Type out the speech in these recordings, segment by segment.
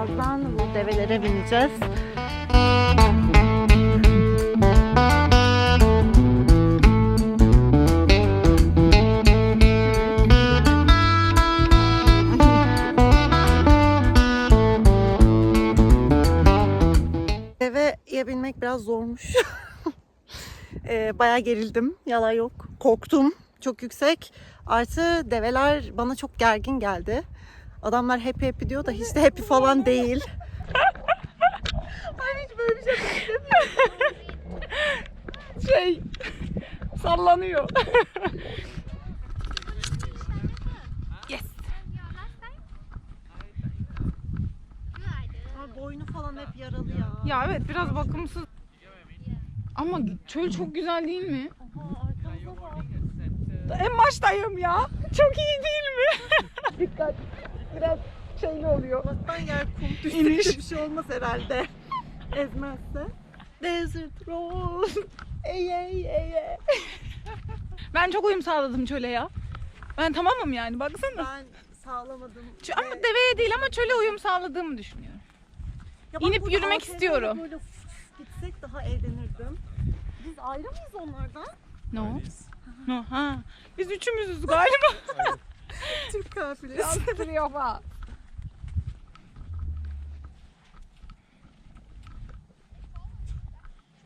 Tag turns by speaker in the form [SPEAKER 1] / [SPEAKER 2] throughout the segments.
[SPEAKER 1] Birazdan bu develere bineceğiz. Deveye binmek biraz zormuş. Ee, bayağı gerildim. Yalan yok. Korktum. Çok yüksek. Artı develer bana çok gergin geldi. Adamlar happy happy diyor da hiç de happy falan değil. Ay hiç böyle bir şey
[SPEAKER 2] Şey sallanıyor. yes.
[SPEAKER 1] Ay, boynu falan hep yaralı ya.
[SPEAKER 2] Ya evet biraz bakımsız. Ama çöl çok güzel değil mi? En baştayım ya. Çok iyi değil mi? Dikkat. Biraz şeyli oluyor.
[SPEAKER 1] Allah'tan yer kum düşse bir şey olmaz herhalde. Ezmezse. Desert Road. Ey ey ey ey.
[SPEAKER 2] Ben çok uyum sağladım çöle ya. Ben tamamım yani baksana.
[SPEAKER 1] Ben sağlamadım.
[SPEAKER 2] Ç- ama
[SPEAKER 1] Ve-
[SPEAKER 2] deveye değil ama çöle uyum sağladığımı düşünüyorum.
[SPEAKER 1] Ya bak
[SPEAKER 2] İnip
[SPEAKER 1] burada
[SPEAKER 2] yürümek istiyorum.
[SPEAKER 1] Böyle fıs gitsek daha eğlenirdim. Biz ayrı mıyız onlardan?
[SPEAKER 2] No. No ha. Biz üçümüzüz galiba.
[SPEAKER 1] Türk kafilesi.
[SPEAKER 2] Yansıtırıyor falan.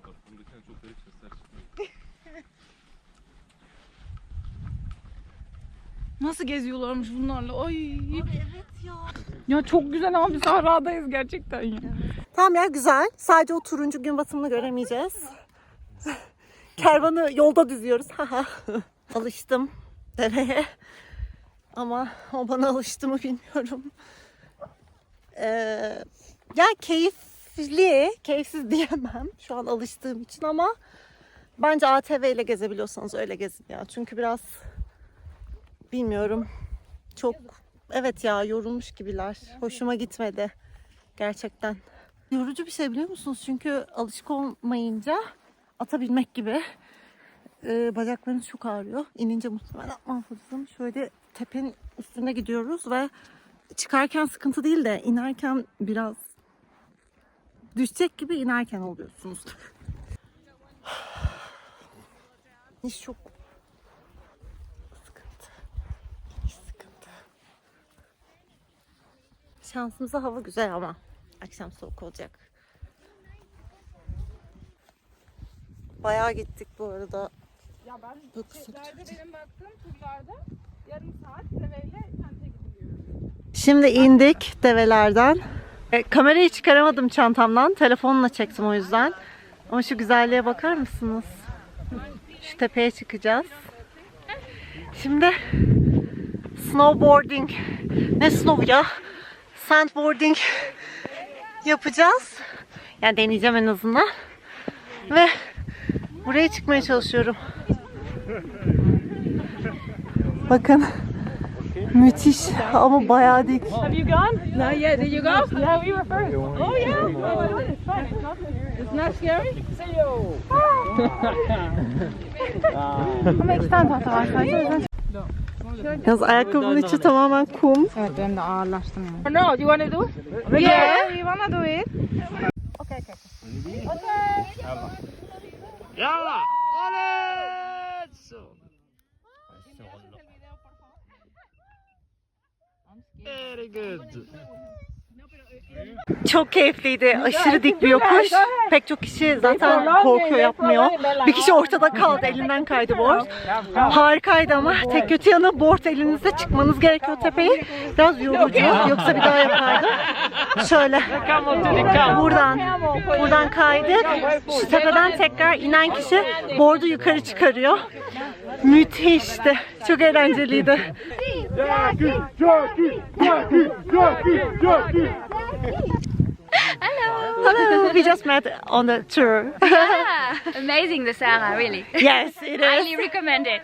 [SPEAKER 3] Arkamdakine çok garip sesler çıkıyor.
[SPEAKER 2] Nasıl geziyorlarmış bunlarla? Ay.
[SPEAKER 1] evet ya.
[SPEAKER 2] Ya çok güzel abi sahradayız gerçekten ya.
[SPEAKER 1] Tamam ya güzel. Sadece o turuncu gün batımını göremeyeceğiz. Kervanı yolda düzüyoruz. Haha. Alıştım deveye. Ama o bana alıştı mı bilmiyorum. Ee, ya keyifli, keyifsiz diyemem şu an alıştığım için ama bence ATV ile gezebiliyorsanız öyle gezin ya. Çünkü biraz bilmiyorum. Çok evet ya yorulmuş gibiler. Hoşuma gitmedi gerçekten. Yorucu bir şey biliyor musunuz? Çünkü alışık olmayınca ata binmek gibi e, bacaklarınız çok ağrıyor. İnince muhtemelen mahvoldum. Şöyle tepenin üstüne gidiyoruz ve çıkarken sıkıntı değil de inerken biraz düşecek gibi inerken oluyorsunuz. İş çok sıkıntı. İş sıkıntı. Şansımıza hava güzel ama akşam soğuk olacak. Bayağı gittik bu arada.
[SPEAKER 2] Ya ben şeylerde benim baktığım turlarda
[SPEAKER 1] Şimdi indik develerden. E, kamerayı çıkaramadım çantamdan. Telefonla çektim o yüzden. Ama şu güzelliğe bakar mısınız? Şu tepeye çıkacağız. Şimdi snowboarding. Ne snow ya? Sandboarding yapacağız. Yani deneyeceğim en azından. Ve buraya çıkmaya çalışıyorum. Bakın. Müthiş ama bayağı dik.
[SPEAKER 2] Have you gone? Not yet. Did you go? Yeah, we were first. Oh yeah. Oh, it's fun. It's not scary. Ama iki tane tahta var sadece.
[SPEAKER 1] Yalnız ayakkabının içi tamamen kum.
[SPEAKER 2] Evet benim de ağırlaştım yani. No, do you want to do it? Yeah, we wanna do it. Okay, okay.
[SPEAKER 3] Yalla! Alezzo! Very good.
[SPEAKER 1] Çok keyifliydi. Aşırı dik bir yokuş. Pek çok kişi zaten korkuyor yapmıyor. Bir kişi ortada kaldı. Elinden kaydı board. Harikaydı ama tek kötü yanı board elinizde çıkmanız gerekiyor tepeyi. Biraz yorucu. Yoksa bir daha yapardım. Şöyle. Buradan. Buradan kaydık. Şu tepeden tekrar inen kişi board'u yukarı çıkarıyor. Müthişti. Çok eğlenceliydi.
[SPEAKER 3] Jockey! Jockey! Jockey! Jockey! Jockey!
[SPEAKER 1] Hello. We just met on the tour.
[SPEAKER 4] Yeah, amazing the sauna, really.
[SPEAKER 1] yes, it is.
[SPEAKER 4] Highly recommend it.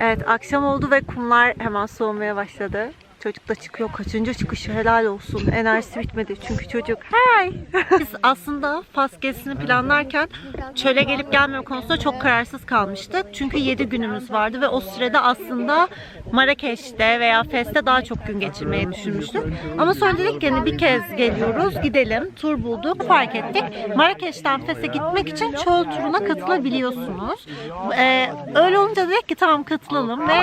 [SPEAKER 1] Evet akşam oldu ve kumlar hemen soğumaya başladı. Çocuk da çıkıyor. Kaçıncı çıkışı helal olsun. Enerjisi bitmedi çünkü çocuk. Hey! Biz aslında Fas gezisini planlarken çöle gelip gelmeme konusunda çok kararsız kalmıştık. Çünkü 7 günümüz vardı ve o sürede aslında Marrakeş'te veya Fes'te daha çok gün geçirmeyi düşünmüştük. Ama sonra dedik ki hani bir kez geliyoruz gidelim. Tur bulduk fark ettik. Marrakeş'ten Fes'e gitmek için çöl turuna katılabiliyorsunuz. Ee, öyle olunca dedik ki tamam katılalım ve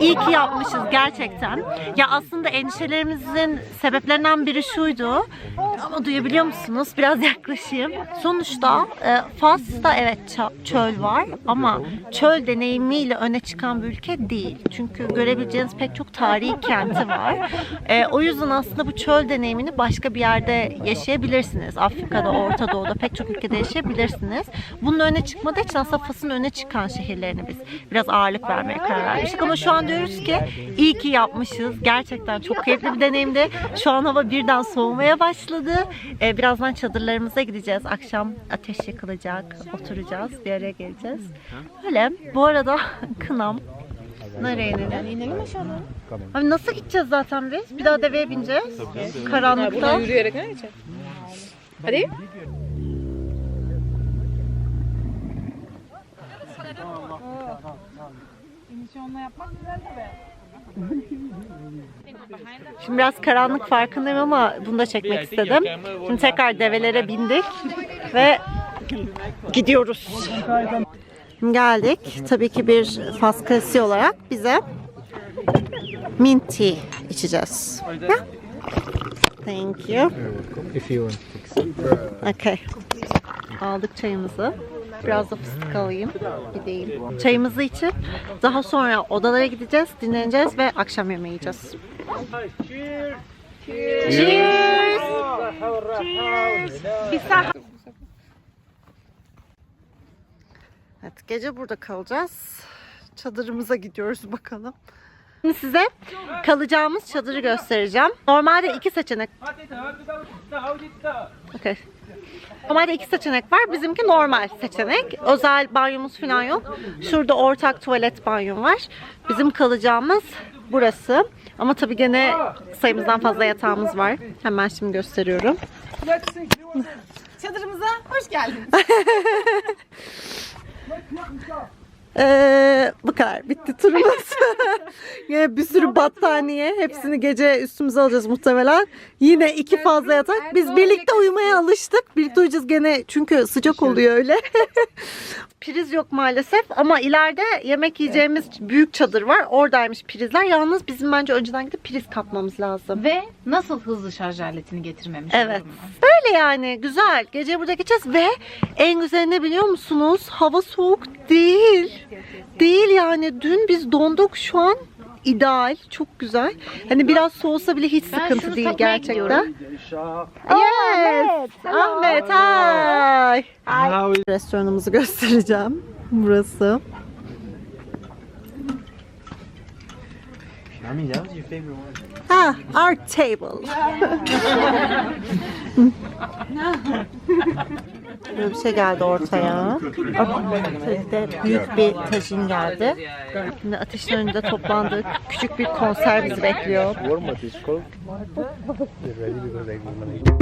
[SPEAKER 1] iyi ki yapmışız gerçekten. Ya aslında endişelerimizin sebeplerinden biri şuydu. Ama duyabiliyor musunuz? Biraz yaklaşayım. Sonuçta e, Fas'ta evet çöl var ama çöl deneyimiyle öne çıkan bir ülke değil. Çünkü görebileceğiniz pek çok tarihi kenti var. E, o yüzden aslında bu çöl deneyimini başka bir yerde yaşayabilirsiniz. Afrika'da, Orta Doğu'da pek çok ülkede yaşayabilirsiniz. Bunun öne çıkmadığı için aslında Fas'ın öne çıkan şehirlerini biz biraz ağırlık vermeye karar vermiştik. Ama şu an diyoruz ki iyi ki yapmışız. Gerçekten çok keyifli bir deneyimdi. Şu an hava birden soğumaya başladı. Ee, birazdan çadırlarımıza gideceğiz. Akşam ateş yakılacak. Oturacağız. Bir araya geleceğiz. Öyle. Bu arada kınam. Nereye inelim?
[SPEAKER 2] İnelim aşağıdan.
[SPEAKER 1] Abi nasıl gideceğiz zaten biz? Bir daha deveye bineceğiz. Karanlıkta.
[SPEAKER 2] Buradan yürüyerek ne geçeceğiz? Hadi.
[SPEAKER 1] Şimdi biraz karanlık farkındayım ama bunu da çekmek istedim. Şimdi tekrar develere bindik ve gidiyoruz. Geldik. Tabii ki bir Fas klasiği olarak bize mint tea içeceğiz. Yeah? Thank you.
[SPEAKER 3] If you want.
[SPEAKER 1] Okay. Aldık çayımızı. Biraz da fıstık alayım. Gideyim. Çayımızı içip daha sonra odalara gideceğiz, dinleneceğiz ve akşam yemeği yiyeceğiz. Cheers! Evet, gece burada kalacağız. Çadırımıza gidiyoruz bakalım. Şimdi size kalacağımız çadırı göstereceğim. Normalde iki seçenek. Okay. Normalde iki seçenek var. Bizimki normal seçenek. Özel banyomuz falan yok. Şurada ortak tuvalet banyom var. Bizim kalacağımız burası. Ama tabii gene sayımızdan fazla yatağımız var. Hemen şimdi gösteriyorum.
[SPEAKER 2] Çadırımıza hoş geldiniz.
[SPEAKER 1] Ee, bu kadar. Bitti turumuz. Yine bir sürü battaniye. Hepsini gece üstümüze alacağız muhtemelen. Yine iki fazla yatak. Biz birlikte uyumaya alıştık. Birlikte uyuyacağız gene çünkü sıcak oluyor öyle. Priz yok maalesef ama ileride yemek yiyeceğimiz büyük çadır var. Oradaymış prizler. Yalnız bizim bence önceden gidip priz kapmamız lazım.
[SPEAKER 5] Ve nasıl hızlı şarj aletini getirmemiş
[SPEAKER 1] Evet. Böyle yani güzel. Gece burada geçeceğiz ve en güzel ne biliyor musunuz? Hava soğuk değil. Değil yani. Dün biz donduk şu an ideal. Çok güzel. Hani biraz soğusa bile hiç sıkıntı değil gerçekten. Yes. Ahmet, hi. Restoranımızı göstereceğim. Burası. Ha, our table. Böyle bir şey geldi ortaya. Tabii büyük bir tajin geldi. Şimdi ateşin önünde toplandık. Küçük bir konser bizi bekliyor.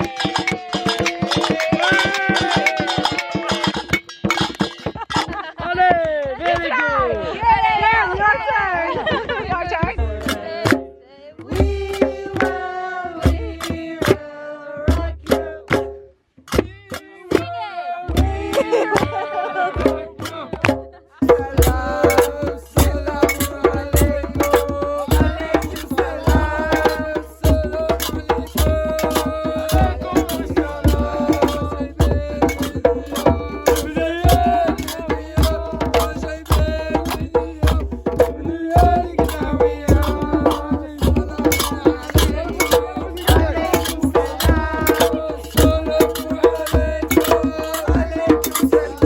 [SPEAKER 1] Thank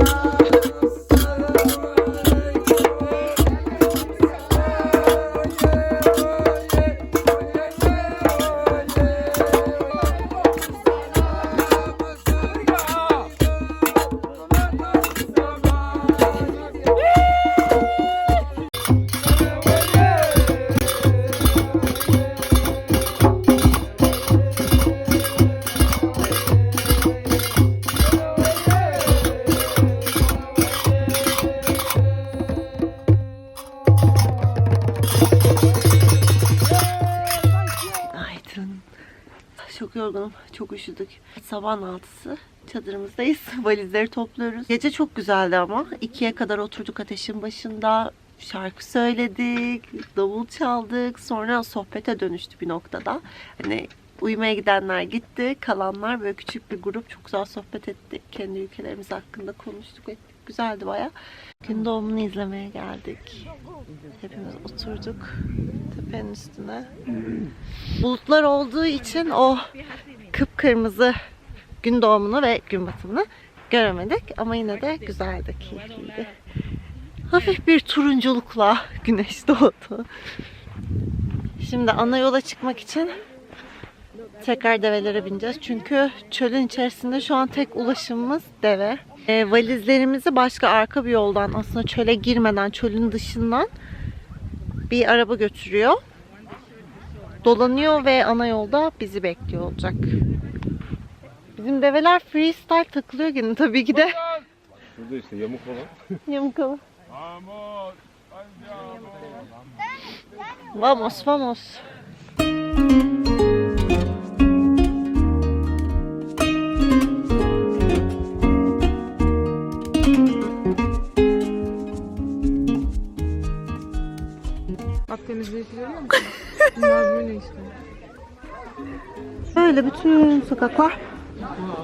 [SPEAKER 1] Çok üşüdük. Sabahın altısı. Çadırımızdayız. Valizleri topluyoruz. Gece çok güzeldi ama. ikiye kadar oturduk ateşin başında. Şarkı söyledik, davul çaldık. Sonra sohbete dönüştü bir noktada. Hani uyumaya gidenler gitti. Kalanlar böyle küçük bir grup çok güzel sohbet ettik. Kendi ülkelerimiz hakkında konuştuk ettik. Güzeldi baya. Gün doğumunu izlemeye geldik. Hepimiz oturduk tepenin üstüne. Bulutlar olduğu için o kıpkırmızı gün doğumunu ve gün batımını göremedik ama yine de güzeldi, keyifliydi. Hafif bir turunculukla güneş doğdu. Şimdi ana yola çıkmak için tekrar develere bineceğiz. Çünkü çölün içerisinde şu an tek ulaşımımız deve. E, valizlerimizi başka arka bir yoldan aslında çöle girmeden çölün dışından bir araba götürüyor. Dolanıyor ve ana yolda bizi bekliyor olacak. Bizim develer freestyle takılıyor gene tabii ki de.
[SPEAKER 3] Şurada işte yamuk falan.
[SPEAKER 1] Yamkalı. Vamos, vamos.
[SPEAKER 2] Akdeniz'de görüyor musun? Bunlar böyle işte.
[SPEAKER 1] Böyle bütün sokaklar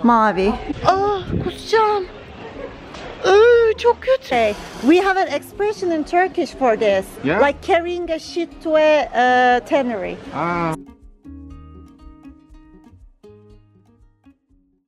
[SPEAKER 1] mavi. Ah kusacağım. Iı, çok kötü. Hey, we have an expression in Turkish for this.
[SPEAKER 3] Yeah?
[SPEAKER 1] Like carrying a shit to a uh, tannery.
[SPEAKER 3] Aa.